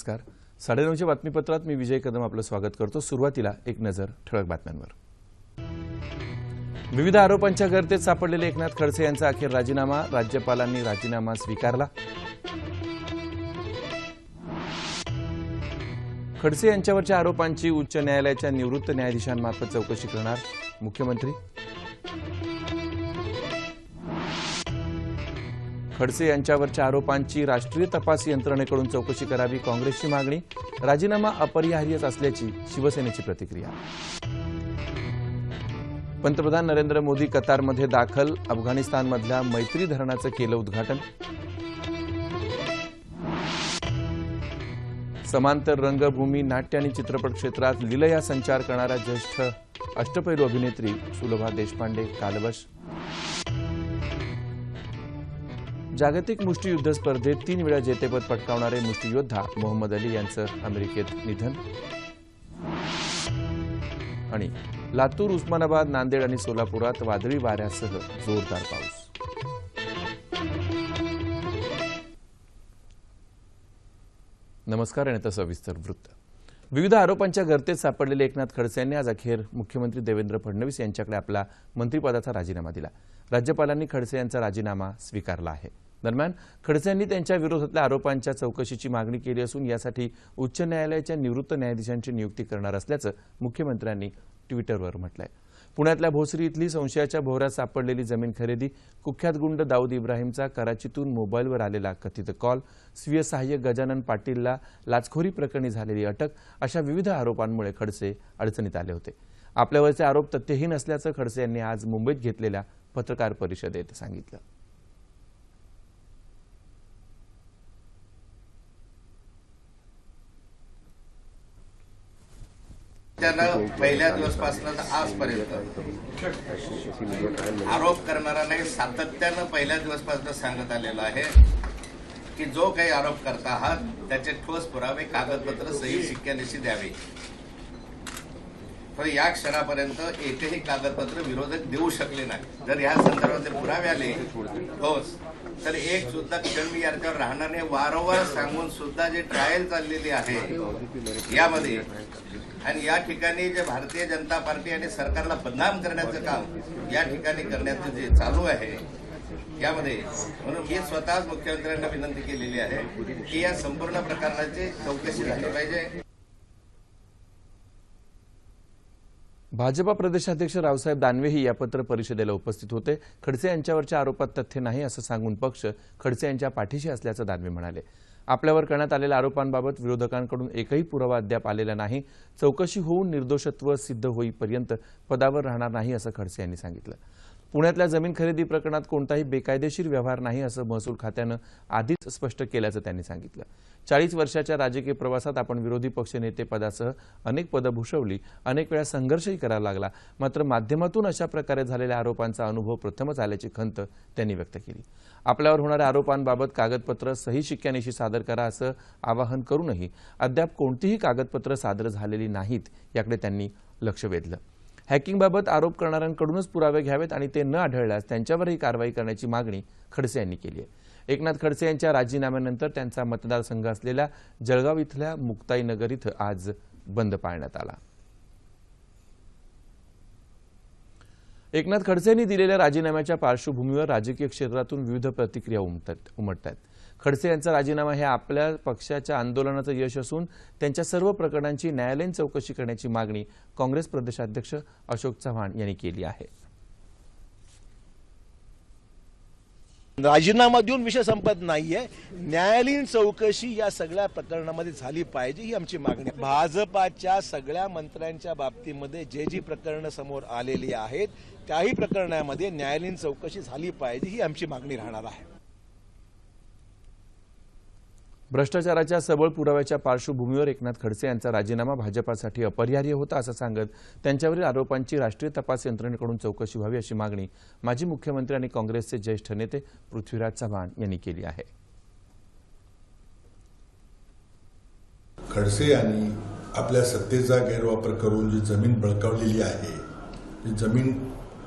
नमस्कार. साडेनऊच्या बातमीपत्रात मी विजय कदम आपलं स्वागत करतो. सुरुवातीला एक नजर ठळक बातम्यांवर. विविध आरोपांच्या गर्तेत सापडलेले एकनाथ खडसे यांचा अखेर राजीनामा राज्यपालांनी राजीनामा स्वीकारला. खडसे यांच्यावरच्या आरोपांची उच्च न्यायालयाच्या निवृत्त न्यायाधीशांमार्फत चौकशी करणार मुख्यमंत्री. खडसे यांच्यावरच्या आरोपांची राष्ट्रीय तपास यंत्रणेकडून चौकशी करावी काँग्रेसची मागणी राजीनामा अपरिहार्यच असल्याची शिवसेनेची प्रतिक्रिया. पंतप्रधान नरेंद्र मोदी कतारमध्ये दाखल अफगाणिस्तानमधल्या मैत्री धरणाचं केलं उद्घाटन. समांतर रंगभूमी नाट्य आणि चित्रपट क्षेत्रात लिलया संचार करणाऱ्या ज्येष्ठ अष्टपैलू अभिनेत्री सुलभा देशपांडे कालवश. जागतिक मुष्टीयुद्ध स्पर्धेत तीन वेळा जेतेपद पटकावणारे मुष्टीयोद्धा मोहम्मद अली यांचं अमेरिकेत निधन. आणि लातूर उस्मानाबाद नांदेड आणि सोलापुरात वादळी वाऱ्यासह जोरदार पाऊस. नमस्कार आणि आता सविस्तर वृत्त. विविध आरोपांच्या गर्तेत सापडलेले एकनाथ खडसे यांनी आज अखेर मुख्यमंत्री देवेंद्र फडणवीस यांच्याकडे आपला मंत्रिपदाचा राजीनामा दिला. राज्यपालांनी खडसे यांचा राजीनामा स्वीकारला आहे. दरम्यान खडसेंनी यांनी त्यांच्या विरोधातल्या आरोपांच्या चौकशीची मागणी केली असून यासाठी उच्च न्यायालयाच्या निवृत्त न्यायाधीशांची नियुक्ती करणार असल्याचं मुख्यमंत्र्यांनी ट्विटरवर म्हटलंय. पुण्यातल्या भोसरी इथली संशयाच्या भोवऱ्यात सापडलेली जमीन खरेदी कुख्यात गुंड दाऊद इब्राहिमचा कराचीतून मोबाईलवर आलेला कथित कॉल स्वीय सहाय्यक गजानन पाटीलला लाचखोरी प्रकरणी झालेली अटक अशा विविध आरोपांमुळे खडसे अडचणीत आले होते. आपल्यावरचे आरोप तथ्यहीन असल्याचं खडसे यांनी आज मुंबईत घेतलेल्या पत्रकार परिषदेत सांगितलं. त्यानं पहिल्या दिवसपासून आजपर्यंत आरोप करणारा नाही सातत्यानं पहिल्या दिवसपासून सांगत आलेलं आहे की जो काही आरोप करता आहात त्याचे ठोस पुरावे कागदपत्र सही शिक्क्यानिशी द्यावे. तर या क्षणापर्यंत एकही कागदपत्र विरोधक देऊ शकले नाही. जर या संदर्भातले पुरावे आले ठोस तर एक सुद्धा क्षण मी याच्यावर राहणार नाही. वारंवार सांगून सुद्धा जे ट्रायल चाललेली आहे यामध्ये आणि या ठिकाणी जे भारतीय जनता पार्टी आणि सरकारला बदनाम करण्याचं काम या ठिकाणी करण्याचं जे चालू आहे यामध्ये म्हणून मी स्वतःच मुख्यमंत्र्यांना विनंती केलेली आहे की या संपूर्ण प्रकरणाची चौकशी झाली पाहिजे. भाजपा प्रदेशाध्यक्ष रावसाहेब दानवेही या पत्र परिषदेला उपस्थित होते. खडसे यांच्यावरच्या आरोपात तथ्य नाही असं सांगून पक्ष खडसे यांच्या पाठीशी असल्याचं दानवे म्हणाले. आपल्यावर करण्यात आलेल्या आरोपांबाबत विरोधकांकडून एकही पुरावा अद्याप आलेला नाही. चौकशी होऊन निर्दोषत्व सिद्ध होईपर्यंत पदावर राहणार नाही असं खडसे यांनी सांगितलं. पुण्यातल्या जमीन खरेदी प्रकरणात कोणताही बेकायदेशीर व्यवहार नाही असं महसूल खात्यानं आधीच स्पष्ट केल्याचं त्यांनी सांगितलं. चाळीस वर्षाच्या राजकीय प्रवासात आपण विरोधी पक्षनेते पदासह अनेक पदं भूषवली अनेक वेळा संघर्षही करावा लागला. मात्र माध्यमातून अशा प्रकारे झालेल्या आरोपांचा अनुभव प्रथमच आल्याची खंत त्यांनी व्यक्त केली. आपल्यावर होणाऱ्या आरोपांबाबत कागदपत्र सही शिक्क्यानिशी सादर करा असं आवाहन करूनही अद्याप कोणतीही कागदपत्र सादर झालेली नाहीत याकडे त्यांनी लक्ष वेधलं. हॅकिंगबाबत आरोप करणाऱ्यांकडूनच पुरावे घ्यावेत आणि ते न आढळल्यास त्यांच्यावरही कारवाई करण्याची मागणी खडसे यांनी केली आहे. एकनाथ खडसे यांच्या राजीनाम्यानंतर त्यांचा मतदारसंघ असलेल्या जळगाव इथल्या मुक्ताईनगर इथं आज बंद पाळण्यात आला. एकनाथ खडसे यांनी दिलेल्या राजीनाम्याच्या पार्श्वभूमीवर राजकीय क्षेत्रातून विविध प्रतिक्रिया उमटत उमटत आहेत. खडसे यांचा राजीनामा हे आपल्या पक्षाच्या आंदोलनाचं यश असून त्यांच्या सर्व प्रकरणांची न्यायालयीन चौकशी करण्याची मागणी काँग्रेस प्रदेशाध्यक्ष अशोक चव्हाण यांनी केली आहे. राजीनामा देऊन विषय संपत नाहीये. न्यायालयीन चौकशी या सगळ्या प्रकरणामध्ये झाली पाहिजे ही आमची मागणी. भाजपाच्या सगळ्या मंत्र्यांच्या बाबतीमध्ये जे जी प्रकरणं समोर आलेली आहेत त्याही प्रकरणामध्ये न्यायालयीन चौकशी झाली पाहिजे ही आमची मागणी राहणार आहे. भ्रष्टाचाराच्या सबळ पुराव्याच्या पार्श्वभूमीवर एकनाथ खडसे यांचा राजीनामा भाजपासाठी अपरिहार्य होता असं सांगत त्यांच्यावरील आरोपांची राष्ट्रीय तपास यंत्रणेकडून चौकशी व्हावी अशी मागणी माजी मुख्यमंत्री आणि काँग्रेसचे ज्येष्ठ नेते पृथ्वीराज चव्हाण यांनी केली आहे. खडसे यांनी आपल्या सत्तेचा गैरवापर करून जी जमीन बळकावलेली आहे जी जमीन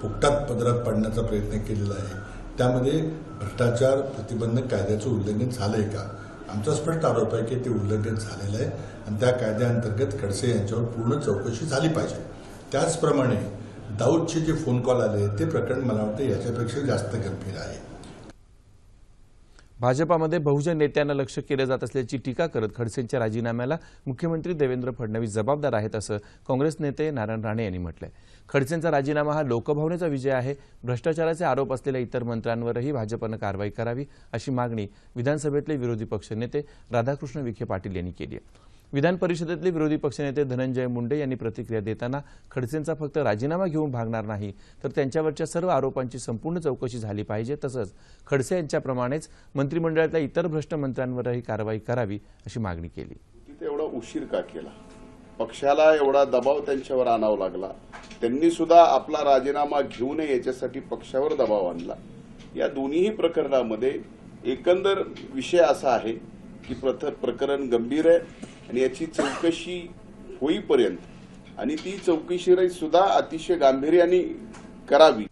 फुकटात पदरात पाडण्याचा प्रयत्न केलेला आहे त्यामध्ये भ्रष्टाचार प्रतिबंधक कायद्याचं उल्लंघन झालंय का? आमचा स्पष्ट आरोप आहे की ते उल्लंघन झालेलं आहे आणि त्या कायद्याअंतर्गत खडसे यांच्यावर पूर्ण चौकशी झाली पाहिजे. त्याचप्रमाणे दाऊदचे जे फोन कॉल आले ते प्रकरण मला वाटतं याच्यापेक्षा जास्त गंभीर आहे. भाजपामध्ये बहुजन नेत्यांना लक्ष केलं जात असल्याची टीका करत खडसेंच्या राजीनाम्याला मुख्यमंत्री देवेंद्र फडणवीस जबाबदार आहेत असं काँग्रेस नेते नारायण राणे यांनी म्हटलंय. खडसेंचा राजीनामा हा लोकभावनेचा विजय आहे. भ्रष्टाचाराचे आरोप असलेल्या इतर मंत्र्यांवरही भाजपनं कारवाई करावी अशी मागणी विधानसभेतले विरोधी पक्षनेते राधाकृष्ण विखे पाटील यांनी केली आहे. विधान परिषदेतले विरोधी पक्षनेते धनंजय मुंडे यांनी प्रतिक्रिया देताना खडसेंचा फक्त राजीनामा घेऊन भागणार नाही तर त्यांच्यावरच्या सर्व आरोपांची संपूर्ण चौकशी झाली पाहिजे तसंच खडसे यांच्याप्रमाणेच मंत्रिमंडळातल्या इतर भ्रष्ट मंत्र्यांवरही कारवाई करावी अशी मागणी केली. तिथे एवढा उशीर का केला? पक्षाला एवढा दबाव त्यांच्यावर आणावा लागला. त्यांनी सुद्धा आपला राजीनामा घेऊ नये याच्यासाठी पक्षावर दबाव आणला. या दोन्हीही प्रकरणामध्ये एकंदर विषय असा आहे की प्रकरण गंभीर आहे आणि याची चौकशी होईपर्यंत. आणि ती चौकशी सुद्धा अतिशय गांभीर्याने करावी.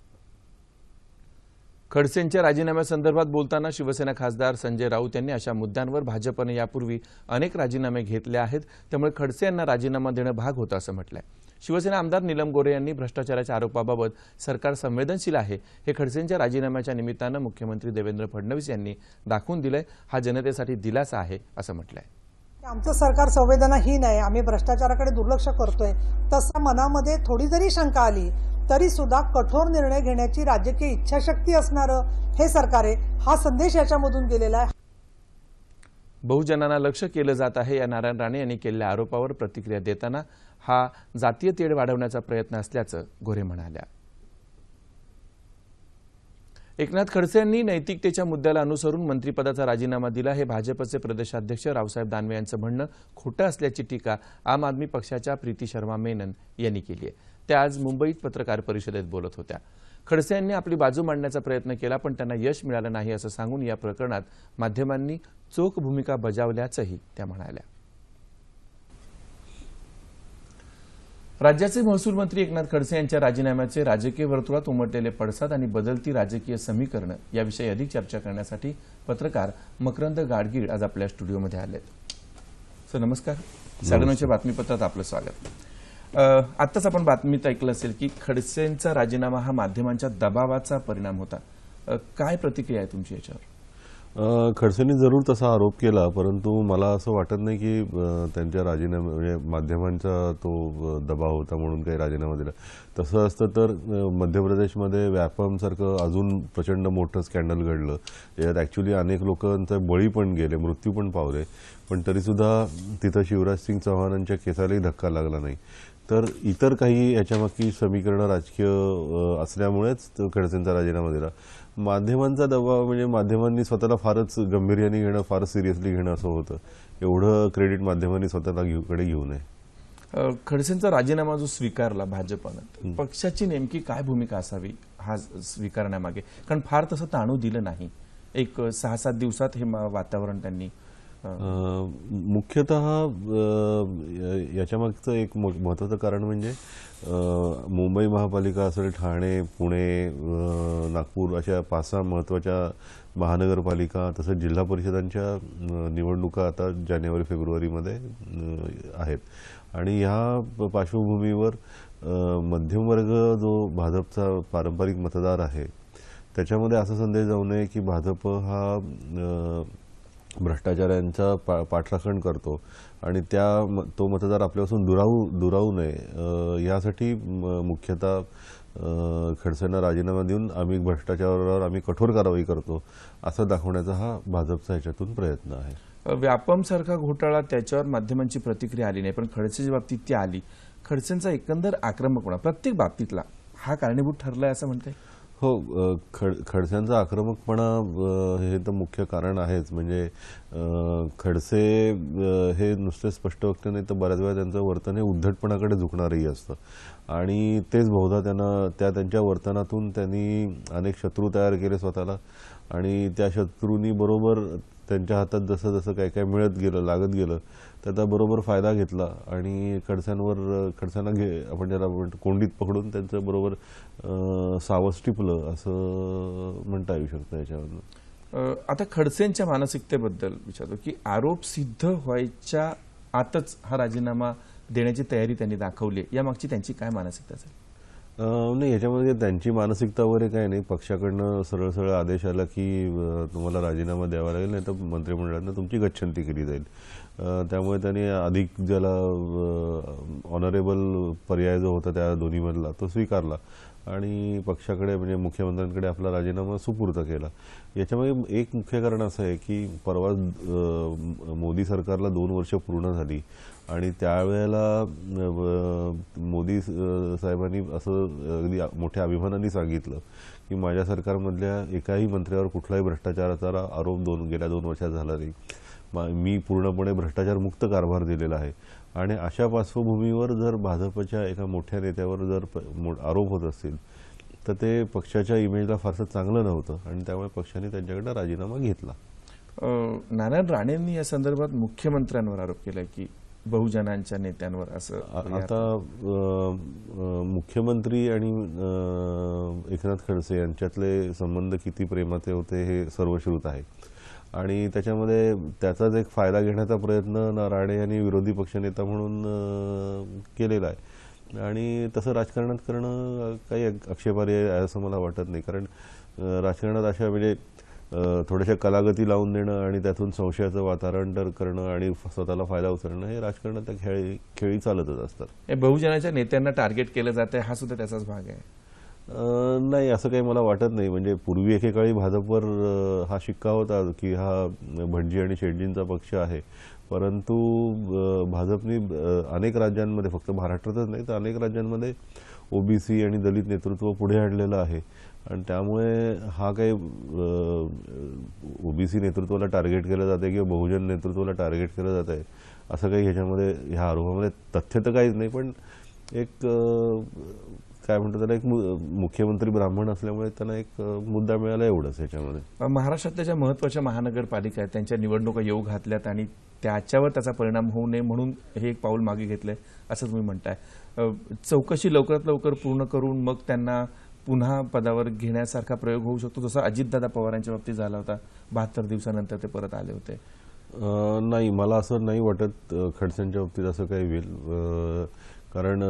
खडसेंच्या राजीनाम्यासंदर्भात बोलताना शिवसेना खासदार संजय राऊत यांनी अशा मुद्द्यांवर भाजपनं यापूर्वी अनेक राजीनामे घेतले आहेत. त्यामुळे खडसे यांना राजीनामा देणं भाग होतं असं म्हटलंय. शिवसेना आमदार नीलम गोरे यांनी भ्रष्टाचाराच्या आरोपाबाबत सरकार संवेदनशील आहे हे खडसेंच्या राजीनाम्याच्या निमित्तानं मुख्यमंत्री देवेंद्र फडणवीस यांनी दाखवून दिलंय. हा जनतेसाठी दिलासा आहे असं म्हटलंय. आमचं सरकार संवेदनाहीन आहे आम्ही भ्रष्टाचाराकडे दुर्लक्ष करतोय. तसा मनामध्ये थोडी जरी शंका आली तरी सुद्धा कठोर निर्णय घेण्याची राजकीय इच्छाशक्ती असणारं हे सरकार आहे. हा संदेश याच्यामधून गेलेला आहे. बहुजनांना लक्ष केलं जात आहे या नारायण राणे यांनी केलेल्या आरोपावर प्रतिक्रिया देताना हा जातीय तेढ वाढवण्याचा प्रयत्न असल्याचं गोरे म्हणाल्या. एकनाथ खडसे यांनी नैतिकतेच्या मुद्द्याला अनुसरून मंत्रिपदाचा राजीनामा दिला. हे भाजपचे प्रदेशाध्यक्ष रावसाहेब दानवे यांचं म्हणणं खोटं असल्याची टीका आम आदमी पक्षाच्या प्रीती शर्मा मेनन यांनी केली आहे. त्या आज मुंबईत पत्रकार परिषदेत बोलत होत्या. खडसे यांनी आपली बाजू मांडण्याचा प्रयत्न केला पण त्यांना यश मिळालं नाही असं सांगून या प्रकरणात माध्यमांनी चोख भूमिका बजावल्याचंही त्या म्हणाल्या. राज्याचे महसूल मंत्री एकनाथ खडसे यांच्या राजीनाम्याचे राजकीय वर्तुळात उमटलेले पडसाद आणि बदलती राजकीय समीकरणं याविषयी अधिक चर्चा करण्यासाठी पत्रकार मकरंद गाडगीळ आज आपल्या स्टुडिओमध्ये आलेत. सर नमस्कार. साडेनऊच्या बातमीपत्रात आपलं स्वागत. आत्ताच आपण बातमीत ऐकलं असेल की खडसेंचा राजीनामा हा माध्यमांच्या दबावाचा परिणाम होता. काय प्रतिक्रिया आहे तुमची याच्यावर? खडसेंनी जरूर तसा आरोप केला परंतु मला असं वाटत नाही की त्यांच्या राजीनामा म्हणजे माध्यमांचा तो दबाव होता म्हणून काही राजीनामा दिला. तसं असतं तर मध्य प्रदेशमध्ये व्यापमसारखं अजून प्रचंड मोठं स्कॅन्डल घडलं. यात ॲक्च्युली अनेक लोकांचा बळी पण गेले मृत्यू पण पावले. पण तरीसुद्धा तिथं शिवराज सिंग चव्हाणांच्या केसालाही धक्का लागला नाही. तर इतर काही याच्यामागची समीकरणं राजकीय असल्यामुळेच खडसेंचा राजीनामा दिला. माध्यमांचा दबाव म्हणजे माध्यमांनी स्वतःला फारच गांभीर्याने घेणं फारच सिरियसली घेणं असं होतं. एवढं क्रेडिट माध्यमांनी स्वतःला घेऊ कडे घेऊ नये. खडसेंचा राजीनामा जो स्वीकारला भाजपनं पक्षाची नेमकी काय भूमिका असावी हा स्वीकारण्यामागे? कारण फार तसं ताणू दिलं नाही. एक सहा सात दिवसात हे वातावरण त्यांनी मुख्यतः याच्यामागचं एक म- महत्त्वाचं कारण म्हणजे मुंबई महापालिका असेल ठाणे पुणे नागपूर अशा पाच सहा महत्त्वाच्या महानगरपालिका तसंच जिल्हा परिषदांच्या निवडणुका आता जानेवारी फेब्रुवारीमध्ये आहेत. आणि ह्या प- पार्श्वभूमीवर मध्यमवर्ग जो भाजपचा पारंपरिक मतदार आहे त्याच्यामध्ये असा संदेश जाऊ नये की भाजप हा भ्रष्टाचाऱ्यांचा भ्रष्टाचारांचा पा पाठराखण करतो. आणि त्या म- तो मतदार आपल्यापासून दुरावू दुरावू नये. यासाठी म- मुख्यतः खडसेंना राजीनामा देऊन आम्ही भ्रष्टाचारावर आम्ही कठोर कारवाई करतो असं दाखवण्याचा हा भाजपचा ह्याच्यातून प्रयत्न आहे. व्यापमसारखा घोटाळा त्याच्यावर माध्यमांची प्रतिक्रिया आली नाही पण खडसेच्या बाबतीत ती आली. खडसेंचा एकंदर आक्रमकपणा प्रत्येक बाबतीतला हा कारणीभूत ठरलाय असं म्हणते हो खड खडसेंचा आक्रमकपणा हे तर मुख्य कारण आहेच. म्हणजे खडसे हे नुसते स्पष्ट वक्ते नाही तर बऱ्याच वेळा त्यांचं वर्तन हे उद्धटपणाकडे झुकणारही असतं. आणि तेच बहुधा त्यांना त्या त्यांच्या वर्तनातून त्यांनी अनेक शत्रू तयार केले स्वतःला. आणि त्या शत्रूंनी बरोबर त्यांच्या हातात जसं जसं काय काय मिळत गेलं लागत गेलं त्याचा बरोबर फायदा घेतला आणि खडसांवर खडसांना घे आपण ज्याला म्हणतो कोंडीत पकडून त्यांचं बरोबर सावस टिपलं असं म्हणता येऊ शकतं याच्यावरनं. अ, आता खडसेंच्या मानसिकतेबद्दल विचारतो की आरोप सिद्ध व्हायच्या आतच हा राजीनामा देण्याची तयारी त्यांनी दाखवली. या मागची त्यांची काय मानसिकता असेल? नाही याच्यामध्ये त्यांची मानसिकता वगैरे काही नाही. पक्षाकडनं सरळ सरळ आदेश आला की तुम्हाला राजीनामा द्यावा लागेल नाही तर मंत्रिमंडळानं तुमची गच्छंती केली जाईल. त्यामुळे त्यांनी अधिक ज्याला ऑनरेबल पर्याय जो होता त्या दोन्हीमधला तो स्वीकारला. आणि पक्षाकडे म्हणजे मुख्यमंत्र्यांकडे आपला राजीनामा सुपूर्द केला. याच्यामध्ये एक मुख्य कारण असं आहे की परवा मोदी सरकारला दोन वर्ष पूर्ण झाली. आणि त्यावेळेला मोदी साहेबांनी असं अगदी मोठ्या अभिमानाने सांगितलं की माझ्या सरकारमधल्या एकाही मंत्र्यावर कुठलाही भ्रष्टाचाराचा आरोप दोन गेल्या दोन वर्षात झाला नाही. मा- मी पूर्णपणे भ्रष्टाचारमुक्त कारभार दिलेला आहे. आणि अशा पार्श्वभूमीवर जर भाजपच्या एका मोठ्या नेत्यावर जर आरोप होत असतील तर ते पक्षाच्या इमेजला फारसं चांगलं नव्हतं. आणि त्यामुळे पक्षाने त्यांच्याकडनं राजीनामा घेतला. नारायण राणेंनी या संदर्भात मुख्यमंत्र्यांवर आरोप केलाय की बहुजनांच्या नेत्यांवर असं आ- आता मुख्यमंत्री आणि एकनाथ खडसे यांच्यातले संबंध किती प्रेमाचे होते हे सर्वश्रुत आहे. आणि त्याच्यामध्ये त्याचाच एक फायदा घेण्याचा प्रयत्न राणे यांनी विरोधी पक्षनेता म्हणून केलेला आहे. आणि तसं राजकारणात करणं काही आक्षेपार्ह आहे असं मला वाटत नाही. कारण राजकारणात अशा म्हणजे थोड्याशा कलागती लावून देणं आणि त्यातून संशयाचं वातावरण तर करणं आणि स्वतःला फायदा उचलणं हे राजकारणात त्या खेळी खेळी चालतच असतात. या बहुजनाच्या नेत्यांना टार्गेट केलं जात आहे हा सुद्धा त्याचाच भाग आहे. नाही असं काही मला वाटत नाही. म्हणजे पूर्वी एकेकाळी भाजपवर हा शिक्का होता की हा भटजी आणि शेटजींचा पक्ष आहे. परंतु भाजपने अनेक राज्यांमध्ये फक्त महाराष्ट्रातच नाही तर अनेक राज्यांमध्ये ओबीसी आणि दलित नेतृत्व पुढे आणलेलं आहे. आणि त्यामुळे हा काही ओबीसी नेतृत्वाला टार्गेट केलं जाते किंवा बहुजन नेतृत्वाला टार्गेट केलं जात आहे असं काही ह्याच्यामध्ये ह्या आरोपामध्ये तथ्य तर काहीच नाही. पण एक काय म्हणतो त्याला एक मुख्यमंत्री ब्राह्मण असल्यामुळे त्यांना एक मुद्दा मिळाला एवढंच ह्याच्यामध्ये महाराष्ट्रातल्या ज्या महत्त्वाच्या महानगरपालिका आहेत त्यांच्या निवडणुका येऊ घातल्यात आणि त्याच्यावर त्याचा परिणाम होऊ नये म्हणून हे एक पाऊल मागे घेतलंय असं तुम्ही म्हणताय. चौकशी लवकरात लवकर पूर्ण करून मग त्यांना पुन्हा पदावर घेण्यासारखा प्रयोग होऊ शकतो जसा अजितदादा पवारांच्या बाबतीत झाला होता बहात्तर दिवसानंतर ते परत आले होते. नाही मला असं नाही वाटत खडसेंच्या बाबतीत असं काही होईल कारण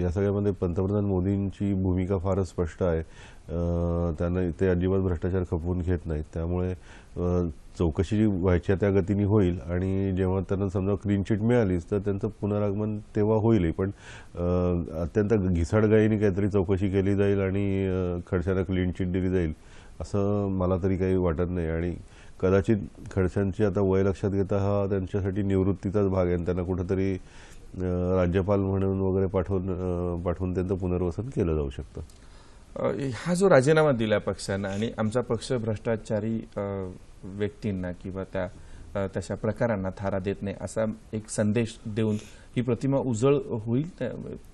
या सगळ्यामध्ये पंतप्रधान मोदींची भूमिका फारच स्पष्ट आहे. त्यांना ते अजिबात भ्रष्टाचार खपवून घेत नाहीत. त्यामुळे चौकशी जी व्हायच्या त्या गतीने होईल आणि जेव्हा त्यांना समजा क्लीन चिट मिळालीच तर त्यांचं पुनरागमन तेव्हा होईलही. पण अत्यंत घिसाडगाईने काहीतरी चौकशी केली जाईल आणि खडशाला क्लीन चिट दिली जाईल असं मला तरी काही वाटत नाही. आणि कदाचित खडशांची आता वय लक्षात घेता हा त्यांच्यासाठी निवृत्तीचाच भाग आहे आणि त्यांना कुठंतरी राज्यपाल म्हणून वगैरे पाठवून पाठवून त्यांचं पुनर्वसन केलं जाऊ शकतं हा जो राजीनामा दिला पक्षानं आणि आमचा पक्ष भ्रष्टाचारी व्यक्तींना किंवा त्या तशा प्रकारांना थारा देत नाही असा एक संदेश देऊन ही प्रतिमा उजळ होईल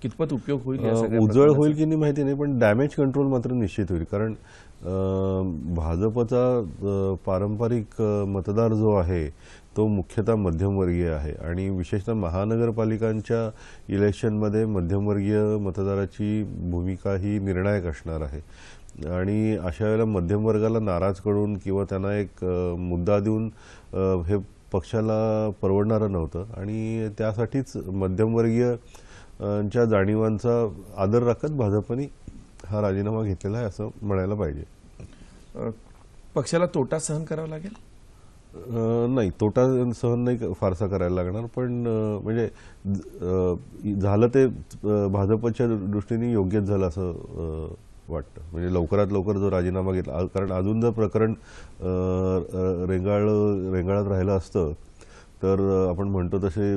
कितपत उपयोग होईल उजळ? होईल की नाही माहिती नाही पण डॅमेज कंट्रोल मात्र निश्चित होईल कारण भाजपचा पारंपरिक मतदार जो आहे तो मुख्यतः मध्यमवर्गीय आहे. आणि विशेषतः महानगरपालिकांच्या इलेक्शनमध्ये मध्यमवर्गीय मतदाराची भूमिका ही निर्णायक असणार आहे. आणि अशा वेळेला मध्यमवर्गाला नाराज करून किंवा त्यांना एक मुद्दा देऊन हे पक्षाला परवडणारं नव्हतं. आणि त्यासाठीच मध्यमवर्गीय च्या जाणीवांचा आदर राखत भाजपने हा राजीनामा घेतलेला आहे असं म्हणायला पाहिजे. पक्षाला तोटा सहन करावा लागेल? नाही तोटा सहन नाही फारसा करायला लागणार पण म्हणजे झालं ते भाजपच्या दृष्टीने योग्यच झालं असं वाटतं. म्हणजे लवकरात लवकर जो राजीनामा घेतला कारण अजून जर प्रकरण रेंगाळ रेंगाळत राहिलं असतं तर आपण म्हणतो तसे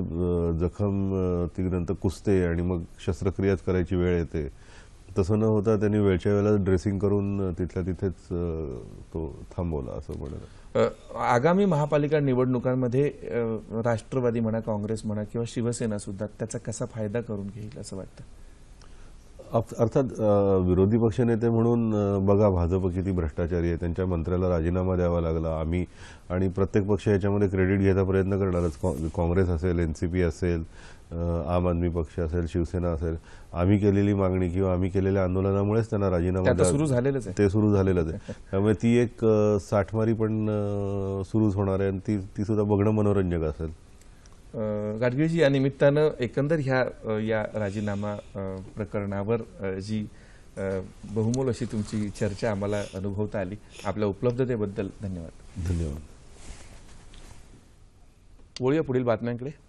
जखम अ, ती नंतर कुसते आणि मग शस्त्रक्रियाच करायची वेळ येते. तसं न होता त्यांनी वेळच्या वेळेला ड्रेसिंग करून तिथल्या तिथेच तो थांबवला असं म्हणत आगामी महापालिका निवडणुकांमध्ये राष्ट्रवादी म्हणा काँग्रेस म्हणा किंवा शिवसेना सुद्धा त्याचा कसा फायदा करून घेईल असं वाटतं? अर्थात विरोधी पक्षनेते म्हणून बघा भाजप किती भ्रष्टाचारी आहे. त्यांच्या मंत्र्याला राजीनामा द्यावा लागला. आम्ही आणि प्रत्येक पक्ष याच्यामध्ये क्रेडिट घ्यायचा प्रयत्न करणारच. काँग्रेस असेल एन सी पी असेल आम आदमी पक्ष असेल शिवसेना असेल आम्ही केलेली मागणी किंवा आम्ही केलेल्या आंदोलनामुळेच त्यांना राजीनामा सुरू झालेलंच आहे. ते सुरू झालेलंच आहे. त्यामुळे ती एक साठमारी पण सुरूच होणार आहे आणि ती ती सुद्धा बघणं मनोरंजक असेल. गाडगीळजी या निमित्तानं एकंदर ह्या या राजीनामा प्रकरणावर जी बहुमोल अशी तुमची चर्चा आम्हाला अनुभवता आली. आपल्या उपलब्धतेबद्दल धन्यवाद. धन्यवाद. वळूया पुढील बातम्यांकडे.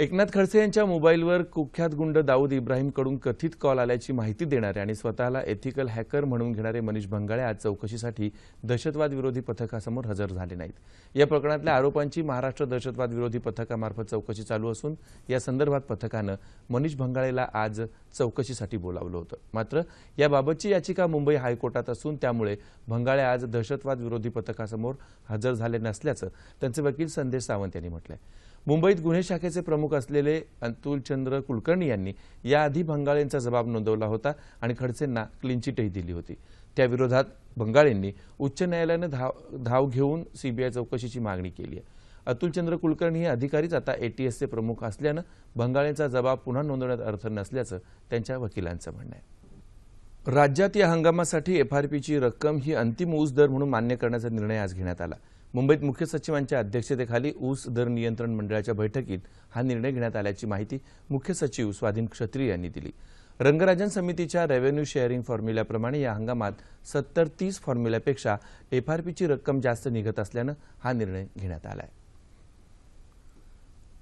एकनाथ खडसे यांच्या मोबाईलवर कुख्यात गुंड दाऊद इब्राहिमकडून कथित कॉल आल्याची माहिती देणारे आणि स्वतःला एथिकल हॅकर म्हणून घेणारे मनीष भंगाळे आज चौकशीसाठी दहशतवाद विरोधी पथकासमोर हजर झाले नाहीत. या प्रकरणातल्या आरोपांची महाराष्ट्र दहशतवाद विरोधी पथकामार्फत चौकशी चालू असून या संदर्भात पथकानं मनीष भंगाळेला आज चौकशीसाठी बोलावलं होतं. मात्र याबाबतची याचिका मुंबई हायकोर्टात असून त्यामुळे भंगाळे आज दहशतवाद विरोधी पथकासमोर हजर झाले नसल्याचं त्यांचे वकील संदेश सावंत यांनी म्हटलं आहे मुंबईत गुन्हे शाखेचे प्रमुख असलेले अतुलचंद्र कुलकर्णी यांनी याआधी भंगाळेंचा जबाब नोंदवला होता आणि खडसेंना क्लीनचिटही दिली होती. त्याविरोधात भंगाळेंनी उच्च न्यायालयानं धाव धाव घेऊन सीबीआय चौकशीची मागणी केली आहे. अतुलचंद्र कुलकर्णी हे अधिकारीच आता एटीएसचे प्रमुख असल्यानं भंगाळेंचा जबाब पुन्हा नोंदवण्यात अर्थ नसल्याचं त्यांच्या वकिलांचं म्हणणं आहे. राज्यात या हंगामासाठी एफआरपीची रक्कम ही अंतिम ऊस दर म्हणून मान्य करण्याचा निर्णय आज घेण्यात आला. मुंबईत मुख्य सचिवांच्या अध्यक्षतेखाली ऊस दर नियंत्रण मंडळाच्या बैठकीत हा निर्णय घेण्यात आल्याची माहिती मुख्य सचिव स्वाधीन क्षत्रिय यांनी दिली. रंगराजन समितीच्या रेव्हेन्यू शेअरिंग फॉर्म्युल्याप्रमाणे या हंगामात सत्तर तीस फॉर्म्युल्यापेक्षा एफआरपीची रक्कम जास्त निघत असल्यानं हा निर्णय घेण्यात आला आहे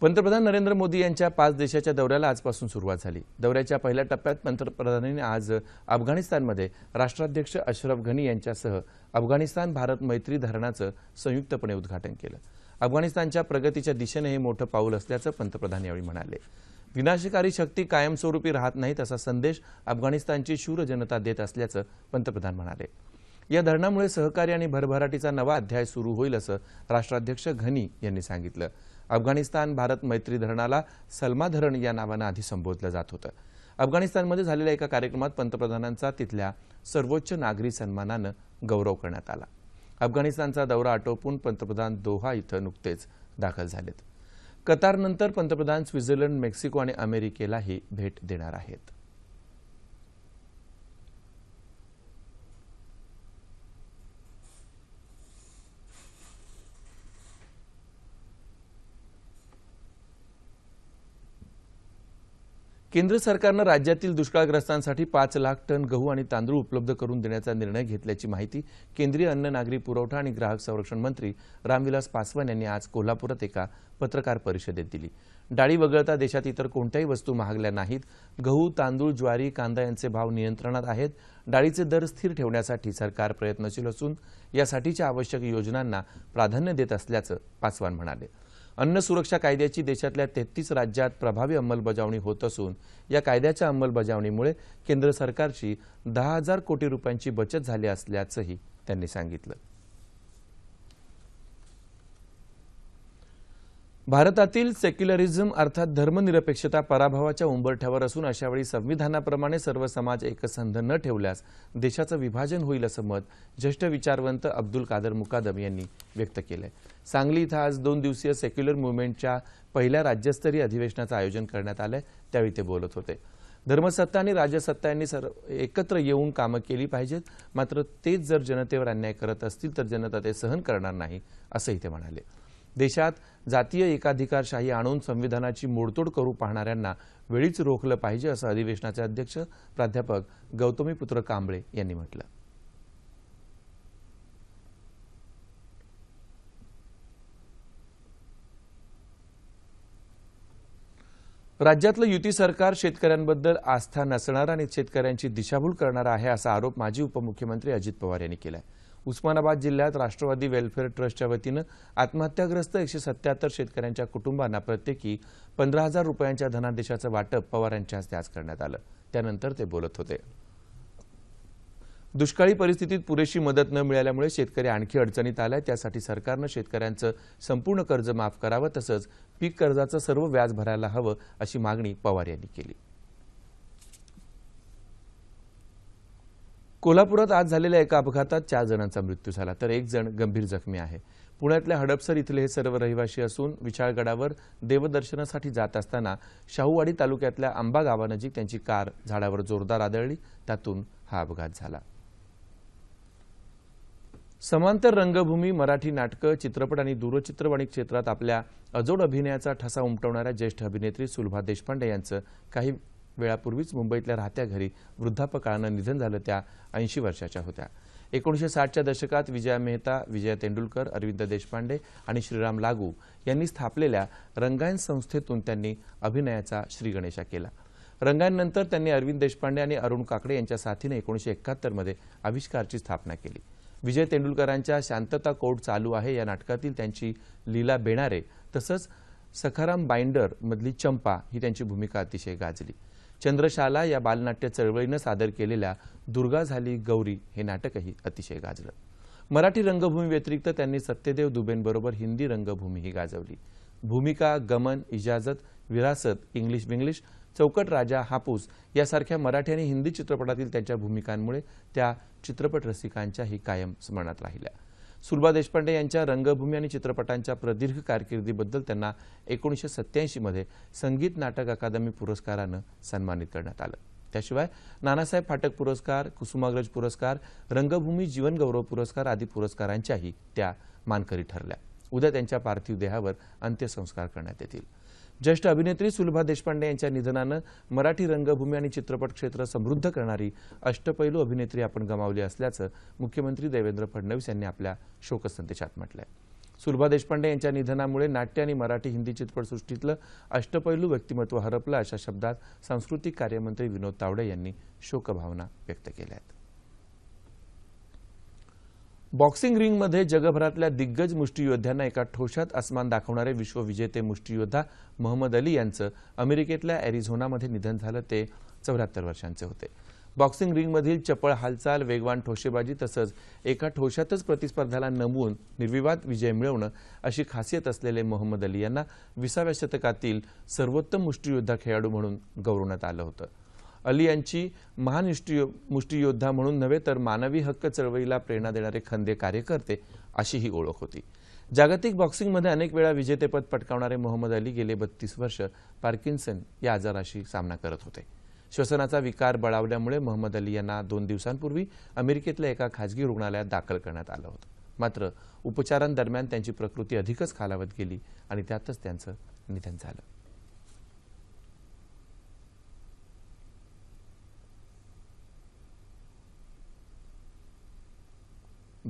पंतप्रधान नरेंद्र मोदी यांच्या पाच देशाच्या दौऱ्याला आजपासून सुरुवात झाली. दौऱ्याच्या पहिल्या टप्प्यात पंतप्रधानांनी आज अफगाणिस्तानमध्ये राष्ट्राध्यक्ष अशरफ घनी यांच्यासह अफगाणिस्तान भारत मैत्री धरणाचं संयुक्तपणे उद्घाटन केलं. अफगाणिस्तानच्या प्रगतीच्या दिशेने हे मोठं पाऊल असल्याचं पंतप्रधान यावेळी म्हणाले. विनाशकारी शक्ती कायमस्वरूपी राहत नाहीत असा संदेश अफगाणिस्तानची शूर जनता देत असल्याचं पंतप्रधान म्हणाले. या धरणामुळे सहकार्य आणि भरभराटीचा नवा अध्याय सुरू होईल असं राष्ट्राध्यक्ष घनी यांनी सांगितलं. अफगाणिस्तान भारत मैत्री धरणाला सलमा धरण या नावानं आधी संबोधलं जात होतं. अफगाणिस्तानमध्ये झालेल्या एका कार्यक्रमात पंतप्रधानांचा तिथल्या सर्वोच्च नागरी सन्मानानं गौरव करण्यात आला. अफगाणिस्तानचा दौरा आटोपून पंतप्रधान दोहा इथं नुकतेच दाखल झालेत. कतारनंतर पंतप्रधान स्वित्झर्लंड मेक्सिको आणि अमेरिकेलाही भेट देणार आहेत. केंद्र सरकारनं राज्यातील दुष्काळग्रस्तांसाठी पाच लाख टन गहू आणि तांदूळ उपलब्ध करून देण्याचा निर्णय घेतल्याची माहिती केंद्रीय अन्न नागरी पुरवठा आणि ग्राहक संरक्षण मंत्री रामविलास पासवान यांनी आज कोल्हापुरात एका पत्रकार परिषदेत दिली. डाळी वगळता देशात इतर कोणत्याही वस्तू महागल्या नाहीत. गहू तांदूळ ज्वारी कांदा यांचे भाव नियंत्रणात आहेत. डाळीचे दर स्थिर ठेवण्यासाठी सरकार प्रयत्नशील असून यासाठीच्या आवश्यक योजनांना प्राधान्य देत असल्याचं पासवान म्हणाले. अन्न सुरक्षा कायद्याची देशातल्या तेहतीस राज्यात प्रभावी अंमलबजावणी होत असून या कायद्याच्या अंमलबजावणीमुळे केंद्र सरकारची दहा हजार कोटी रुपयांची बचत झाली असल्याचंही त्यांनी सांगितलं. भारतातील सेक्युलरिझम अर्थात धर्मनिरपेक्षता पराभवाच्या उंबरठ्यावर असून अशावेळी संविधानाप्रमाणे सर्व समाज एकसंध न ठेवल्यास देशाचं विभाजन होईल असं मत ज्येष्ठ विचारवंत अब्दुल कादर मुकादम यांनी व्यक्त केलंय. सांगली इथं आज दोन दिवसीय सेक्युलर मुवमेंटच्या पहिल्या राज्यस्तरीय अधिवेशनाचं आयोजन करण्यात आलंय. त्यावेळी ते बोलत होते. धर्मसत्ता आणि राज्यसत्ता यांनी सर्व एकत्र येऊन कामं केली पाहिजेत. मात्र तेच जर जनतेवर अन्याय करत असतील तर जनता ते सहन करणार नाही असंही ते म्हणाले. देशात जातीय एकाधिकारशाही आणून संविधानाची मोडतोड करू पाहणाऱ्यांना वेळीच रोखलं पाहिजे असं अधिवेशनाचे अध्यक्ष प्राध्यापक गौतमीपुत्र कांबळे यांनी म्हटलं. राज्यातलं युती सरकार शेतकऱ्यांबद्दल आस्था नसणारं आणि शेतकऱ्यांची दिशाभूल करणारं आहे असा आरोप माजी उपमुख्यमंत्री अजित पवार यांनी केला आहे उस्मानाबाद जिल्ह्यात राष्ट्रवादी वेलफेअर ट्रस्टच्या वतीनं आत्महत्याग्रस्त एकशे सत्याहत्तर शेतकऱ्यांच्या कुटुंबांना प्रत्येकी पंधरा हजार रुपयांच्या धनादेशाचं वाटप पवार यांच्या हस्ते आज करण्यात आलं. त्यानंतर ते बोलत होते. दुष्काळी परिस्थितीत पुरेशी मदत न मिळाल्यामुळे शेतकरी आणखी अडचणीत आलाय. त्यासाठी सरकारनं शेतकऱ्यांचं संपूर्ण कर्ज माफ करावं तसंच पीक कर्जाचं सर्व व्याज भरायला हवं अशी मागणी पवार यांनी केली. कोल्हापुरात आज झालेल्या एका अपघातात चार जणांचा मृत्यू झाला तर एक जण गंभीर जखमी आहे. पुण्यातल्या हडपसर इथले हे सर्व रहिवाशी असून विशाळगडावर देवदर्शनासाठी जात असताना शाहूवाडी तालुक्यातल्या आंबा गावानजीक त्यांची कार झाडावर जोरदार आदळली त्यातून हा अपघात झाला. समांतर रंगभूमी मराठी नाटकं चित्रपट आणि दूरचित्रवाणी क्षेत्रात आपल्या अजोड अभिनयाचा ठसा उमटवणाऱ्या ज्येष्ठ अभिनेत्री सुलभा देशपांडे यांचं काही वेळापूर्वीच मुंबईतल्या राहत्या घरी वृद्धापकाळानं निधन झालं त्या ऐंशी वर्षाच्या होत्या. एकोणीसशे साठच्या दशकात विजया मेहता विजया तेंडुलकर अरविंद देशपांडे आणि श्रीराम लागू यांनी स्थापलेल्या रंगायन संस्थेतून त्यांनी अभिनयाचा श्रीगणेशा केला. रंगायननंतर त्यांनी अरविंद देशपांडे आणि अरुण काकडे यांच्या साथीने एकोणीसशे एकाहत्तरमध्ये आविष्कारची स्थापना केली. विजय तेंडुलकरांच्या शांतता कोर्ट चालू आहे या नाटकातील त्यांची लीला बेणारे तसंच सखाराम बाइंडर मधली चंपा ही त्यांची भूमिका अतिशय गाजली. चंद्रशाला या बालनाट्य चळवळीनं सादर केलेल्या दुर्गा झाली गौरी हे नाटकही अतिशय गाजलं. मराठी रंगभूमी व्यतिरिक्त त्यांनी सत्यदेव दुबेंबरोबर हिंदी रंगभूमीही गाजवली. भूमिका गमन इजाजत विरासत इंग्लिश बिंग्लिश चौकट राजा हापूस यासारख्या मराठी आणि हिंदी चित्रपटातील त्यांच्या भूमिकांमुळे त्या चित्रपट रसिकांच्याही कायम स्मरणात राहिल्या. सुलभा देशपांडे यांच्या रंगभूमी आणि चित्रपटांच्या प्रदीर्घ कारकिर्दीबद्दल त्यांना एकोणीसशे सत्याऐंशीमध्ये संगीत नाटक अकादमी पुरस्कारानं सन्मानित करण्यात आलं. त्याशिवाय नानासाहेब फाटक पुरस्कार कुसुमाग्रज पुरस्कार रंगभूमी जीवनगौरव पुरस्कार आदी पुरस्कारांच्याही त्या मानकरी ठरल्या. उद्या त्यांच्या पार्थिव देहावर अंत्यसंस्कार करण्यात येतील. ज्येष्ठ अभिनेत्री सुलभा देशपांडे यांच्या निधनानं मराठी रंगभूमी आणि चित्रपट क्षेत्र समृद्ध करणारी अष्टपैलू अभिनेत्री आपण गमावली असल्याचं मुख्यमंत्री देवेंद्र फडणवीस यांनी आपल्या शोकसंदेशात म्हटलंय. सुलभा देशपांडे यांच्या निधनामुळे नाट्य आणि मराठी हिंदी चित्रपटसृष्टीतलं अष्टपैलू व्यक्तिमत्व हरपलं अशा शब्दात सांस्कृतिक कार्यमंत्री विनोद तावडे यांनी शोकभावना व्यक्त केल्या आहेत बॉक्सिंग रिंगमध्ये जगभरातल्या दिग्गज मुष्टियोद्ध्यांना एका ठोशात आसमान दाखवणारे विश्वविजेते मुष्टियोद्धा मोहम्मद अली यांचं अमेरिकेतल्या एरिझोनामध्ये निधन झालं ते चौऱ्याहत्तर वर्षांचे होते. बॉक्सिंग रिंगमधील चपळ हालचाल वेगवान ठोशेबाजी तसंच एका ठोशातच प्रतिस्पर्ध्याला नमवून निर्विवाद विजय मिळवणं अशी खासियत असलेले मोहम्मद अली यांना विसाव्या शतकातील सर्वोत्तम मुष्टियोद्धा खेळाडू म्हणून गौरवण्यात आलं होतं. अली यांची महान मुष्टियो- मुष्टियोद्धा म्हणून नव्हे तर मानवी हक्क चळवळीला प्रेरणा देणारे खंदे कार्यकर्ते अशी ही ओळख होती. जागतिक बॉक्सिंगमध्ये अनेक वेळा विजेतेपद पटकावणारे मोहम्मद अली गेले बत्तीस वर्ष पार्किन्सन या आजाराशी सामना करत होते. श्वसनाचा विकार बळावल्यामुळे मोहम्मद अली यांना दोन दिवसांपूर्वी अमेरिकेतल्या एका खाजगी रुग्णालयात दाखल करण्यात आलं होतं. मात्र उपचारांदरम्यान त्यांची प्रकृती अधिकच खालावत गेली आणि त्यातच त्यांचं निधन झालं.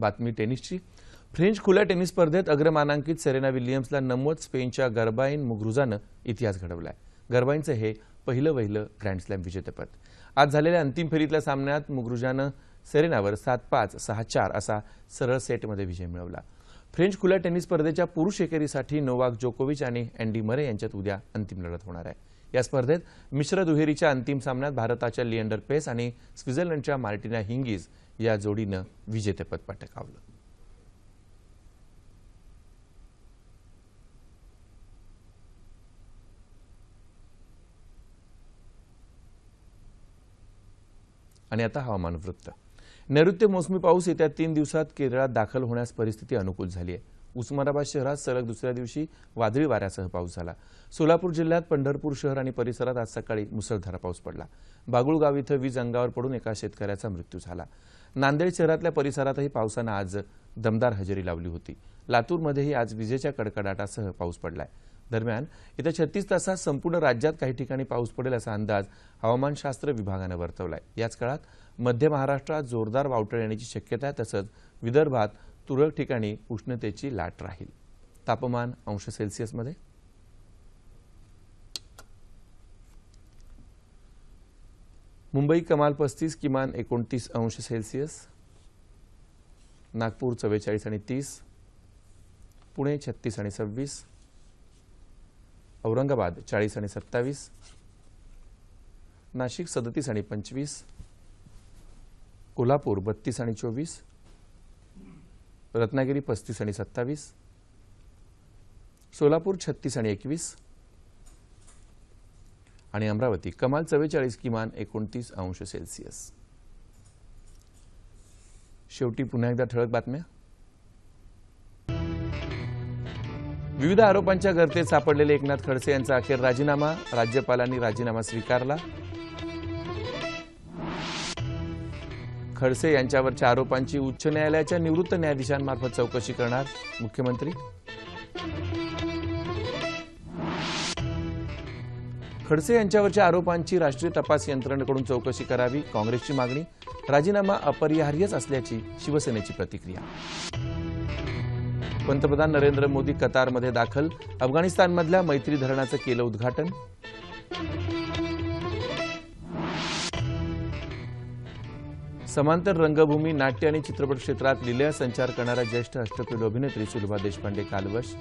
बातमी टेनिसची. फ्रेंच खुल्या टेनिस स्पर्धेत अग्रमानांकित सेरेना विल्यम्सला नमवत स्पेनच्या गरबाईन मुग्रुझानं इतिहास घडवलाय. गरबाईनचं हे पहिलं वहिलं ग्रँडस्लॅम विजेतेपद. आज झालेल्या अंतिम फेरीतल्या सामन्यात मुगरुजानं सेरेनावर सात पाच सहा चार असा सरळ सेटमध्ये विजय मिळवला. फ्रेंच खुल्या टेनिस स्पर्धेच्या पुरुष एकेरीसाठी नोवाक जोकोविच आणि अँडी मरे यांच्यात उद्या अंतिम लढत होणार आहे. या स्पर्धेत मिश्र दुहेरीच्या अंतिम सामन्यात भारताच्या लिएंडर पेस आणि स्वित्झर्लंडच्या मार्टिना हिंगीज या जोडीनं विजेतेपद पटकावलं. आणि आता हवामान वृत्त. नैऋत्य मोसमी पाऊस येत्या तीन दिवसात केरळात दाखल होण्यास परिस्थिती अनुकूल झाली आहे. उस्मानाबाद शहरात सलग दुसऱ्या दिवशी वादळी वाऱ्यासह पाऊस झाला. सोलापूर जिल्ह्यात पंढरपूर शहर आणि परिसरात आज सकाळी मुसळधार पाऊस पडला. बागुळगाव इथं वीज अंगावर पडून एका शेतकऱ्याचा मृत्यू झाला. नांदेड शहरातल्या परिसरातही पावसानं आज दमदार हजेरी लावली होती. लातूरमध्येही आज विजेच्या कडकडाटासह पाऊस पडलाय. दरम्यान येत्या छत्तीस तासात संपूर्ण राज्यात काही ठिकाणी पाऊस पडेल असा अंदाज हवामानशास्त्र विभागानं वर्तवलाय. याच काळात मध्य महाराष्ट्रात जोरदार वावटळ येण्याची शक्यता आहे तसंच विदर्भात तुरळक ठिकाणी उष्णतेची लाट राहील. तापमान अंश सेल्सिअसमध्ये मुंबई कमाल पस्तीस किमान एकोणतीस अंश सेल्सिअस नागपूर चव्वेचाळीस आणि तीस पुणे छत्तीस आणि सव्वीस औरंगाबाद चाळीस आणि सत्तावीस नाशिक सदतीस आणि पंचवीस कोल्हापूर बत्तीस आणि चोवीस रत्नागिरी पस्तीस आणि सत्तावीस सोलापूर छत्तीस आणि एकवीस आणि अमरावती. कमाल चव्वेचाळीस किमान एकोणतीस अंश सेल्सिअस. शेवटी पुन्हा एकदा ठळक बातम्या. विविध आरोपांच्या गर्तेत सापडलेले एकनाथ खडसे यांचा अखेर राजीनामा. राज्यपालांनी राजीनामा स्वीकारला. खडसे यांच्यावरच्या आरोपांची उच्च न्यायालयाच्या निवृत्त न्यायाधीशांमार्फत चौकशी करणार मुख्यमंत्री. खडसे यांच्यावरच्या आरोपांची राष्ट्रीय तपास यंत्रणेकडून चौकशी करावी काँग्रेसची मागणी राजीनामा अपरिहार्यच असल्याची शिवसेनेची प्रतिक्रिया. पंतप्रधान नरेंद्र मोदी कतारमध्ये दाखल अफगाणिस्तानमधल्या मैत्री धरणाचं केलं उद्घाटन. समांतर रंगभूमी नाट्य आणि चित्रपट क्षेत्रात लिलया संचार करणाऱ्या ज्येष्ठ अष्टपैलू अभिनेत्री सुलभा देशपांडे कालवश.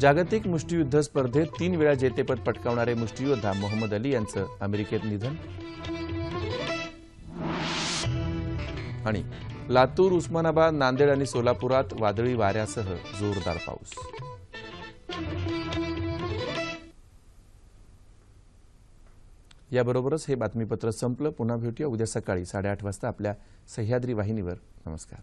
जागतिक मुष्टियुद्ध स्पर्धेत तीन वेळा जेतेपद पटकावणारे मुष्टियोद्धा मोहम्मद अली यांचं अमेरिकेत निधन. आणि लातूर उस्मानाबाद नांदेड आणि सोलापुरात वादळी वाऱ्यासह जोरदार पाऊस. याबरोबरच हे बातमीपत्र संपलं. पुन्हा भेटूया. उद्या सकाळी साडेआठ वाजता आपल्या सह्याद्री वाहिनीवर. नमस्कार.